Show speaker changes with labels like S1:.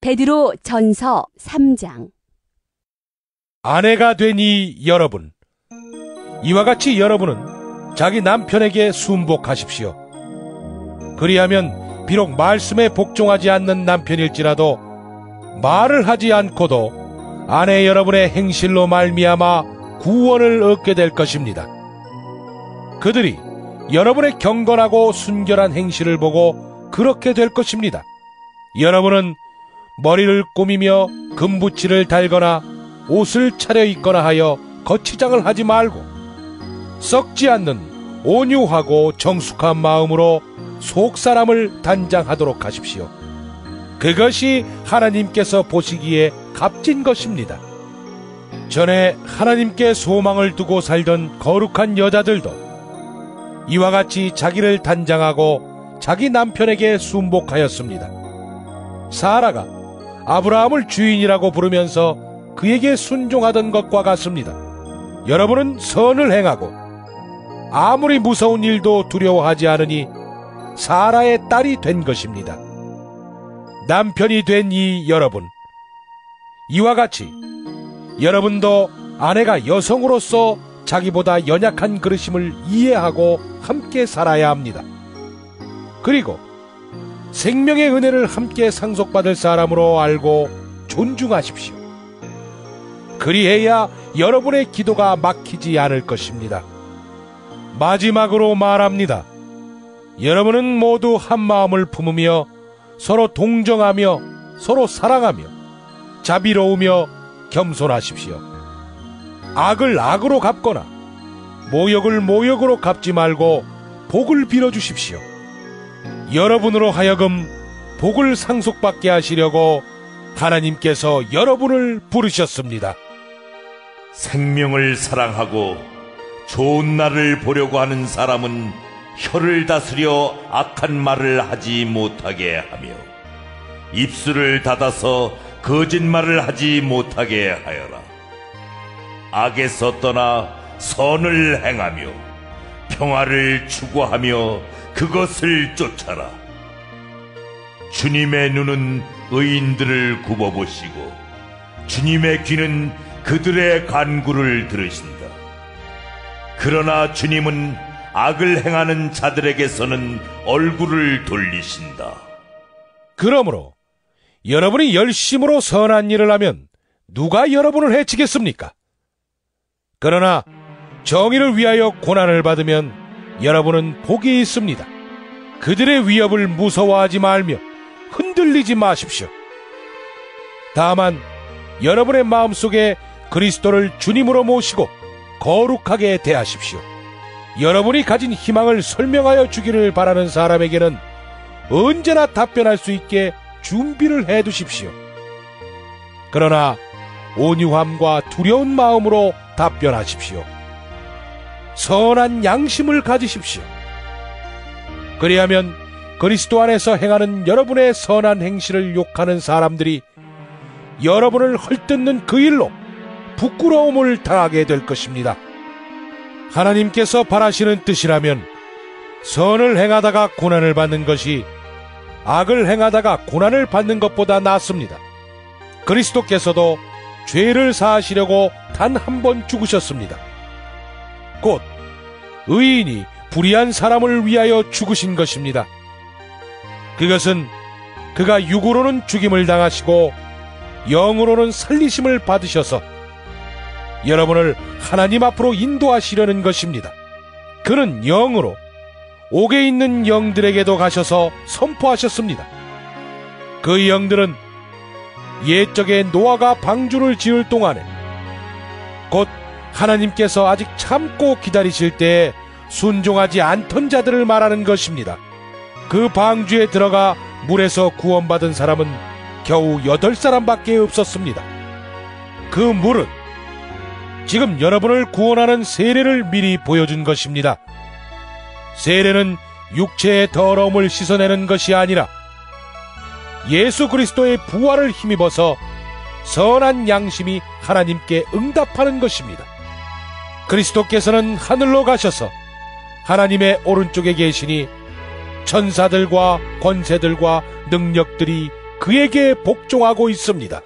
S1: 베드로 전서 3장
S2: 아내가 되니 여러분 이와 같이 여러분은 자기 남편에게 순복하십시오. 그리하면 비록 말씀에 복종하지 않는 남편일지라도 말을 하지 않고도 아내 여러분의 행실로 말미암아 구원을 얻게 될 것입니다. 그들이 여러분의 경건하고 순결한 행실을 보고 그렇게 될 것입니다. 여러분은 머리를 꾸미며 금붙이를 달거나 옷을 차려 입거나 하여 거치장을 하지 말고 썩지 않는 온유하고 정숙한 마음으로 속 사람을 단장하도록 하십시오. 그것이 하나님께서 보시기에 값진 것입니다. 전에 하나님께 소망을 두고 살던 거룩한 여자들도 이와 같이 자기를 단장하고 자기 남편에게 순복하였습니다. 사라가 아브라함을 주인이라고 부르면서 그에게 순종하던 것과 같습니다. 여러분은 선을 행하고 아무리 무서운 일도 두려워하지 않으니 사라의 딸이 된 것입니다. 남편이 된 이 여러분, 이와 같이 여러분도 아내가 여성으로서 자기보다 연약한 그릇임을 이해하고 함께 살아야 합니다. 그리고 생명의 은혜를 함께 상속받을 사람으로 알고 존중하십시오. 그리해야 여러분의 기도가 막히지 않을 것입니다. 마지막으로 말합니다. 여러분은 모두 한 마음을 품으며 서로 동정하며 서로 사랑하며 자비로우며 겸손하십시오. 악을 악으로 갚거나 모욕을 모욕으로 갚지 말고 복을 빌어주십시오. 여러분으로 하여금 복을 상속받게 하시려고 하나님께서 여러분을 부르셨습니다.
S3: 생명을 사랑하고 좋은 날을 보려고 하는 사람은 혀를 다스려 악한 말을 하지 못하게 하며 입술을 닫아서 거짓말을 하지 못하게 하여라. 악에서 떠나 선을 행하며 평화를 추구하며 그것을 쫓아라. 주님의 눈은 의인들을 굽어보시고 주님의 귀는 그들의 간구를 들으신다. 그러나 주님은 악을 행하는 자들에게서는 얼굴을 돌리신다.
S2: 그러므로 여러분이 열심으로 선한 일을 하면 누가 여러분을 해치겠습니까? 그러나 정의를 위하여 고난을 받으면 여러분은 복이 있습니다. 그들의 위협을 무서워하지 말며 흔들리지 마십시오. 다만 여러분의 마음속에 그리스도를 주님으로 모시고 거룩하게 대하십시오. 여러분이 가진 희망을 설명하여 주기를 바라는 사람에게는 언제나 답변할 수 있게 준비를 해 두십시오. 그러나 온유함과 두려운 마음으로 답변하십시오. 선한 양심을 가지십시오. 그리하면 그리스도 안에서 행하는 여러분의 선한 행실을 욕하는 사람들이 여러분을 헐뜯는 그 일로 부끄러움을 당하게 될 것입니다. 하나님께서 바라시는 뜻이라면 선을 행하다가 고난을 받는 것이 악을 행하다가 고난을 받는 것보다 낫습니다. 그리스도께서도 죄를 사하시려고 단 한 번 죽으셨습니다. 곧 의인이 불의한 사람을 위하여 죽으신 것입니다. 그것은 그가 육으로는 죽임을 당하시고 영으로는 살리심을 받으셔서 여러분을 하나님 앞으로 인도하시려는 것입니다. 그는 영으로 옥에 있는 영들에게도 가셔서 선포하셨습니다. 그 영들은 옛적에 노아가 방주를 지을 동안에 곧 하나님께서 아직 참고 기다리실 때에 순종하지 않던 자들을 말하는 것입니다. 그 방주에 들어가 물에서 구원받은 사람은 겨우 여덟 사람밖에 없었습니다. 그 물은 지금 여러분을 구원하는 세례를 미리 보여준 것입니다. 세례는 육체의 더러움을 씻어내는 것이 아니라 예수 그리스도의 부활을 힘입어서 선한 양심이 하나님께 응답하는 것입니다. 그리스도께서는 하늘로 가셔서 하나님의 오른쪽에 계시니 천사들과 권세들과 능력들이 그에게 복종하고 있습니다.